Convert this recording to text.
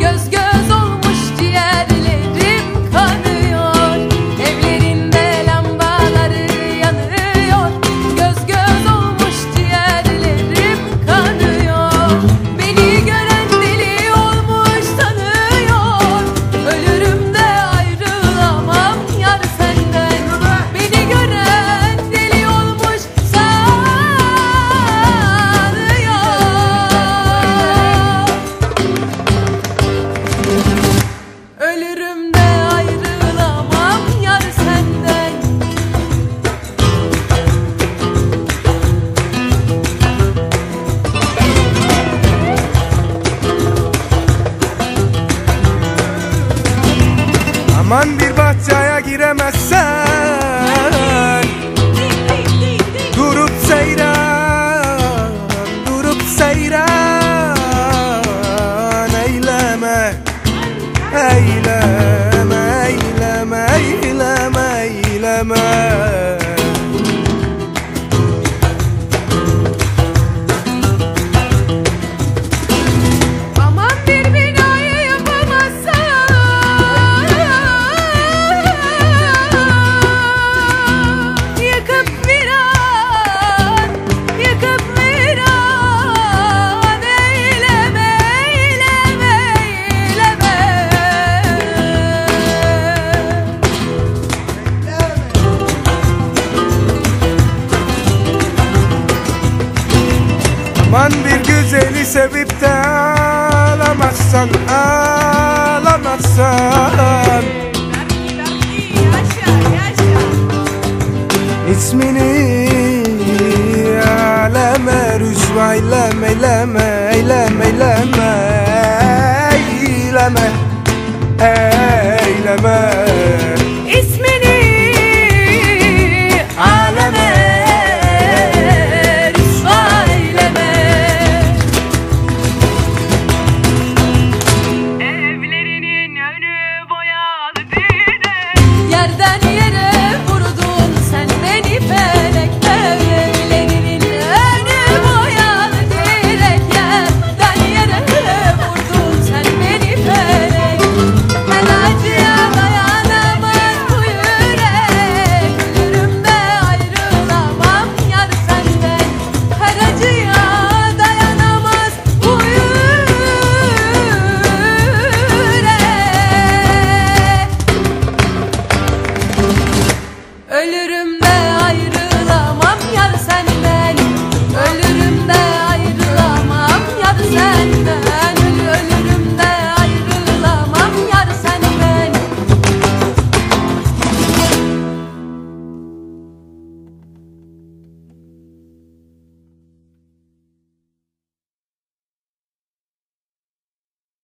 Göz göz Aman bir bahçeye giremezsen. Durup seyran, durup seyran. Eyleme, eyleme, eyleme, eyleme, eyleme Aman bir güzeli sevip de alamazsan, alamazsan. İsmini aleme rüsva eyleme, eyleme, eyleme, eyleme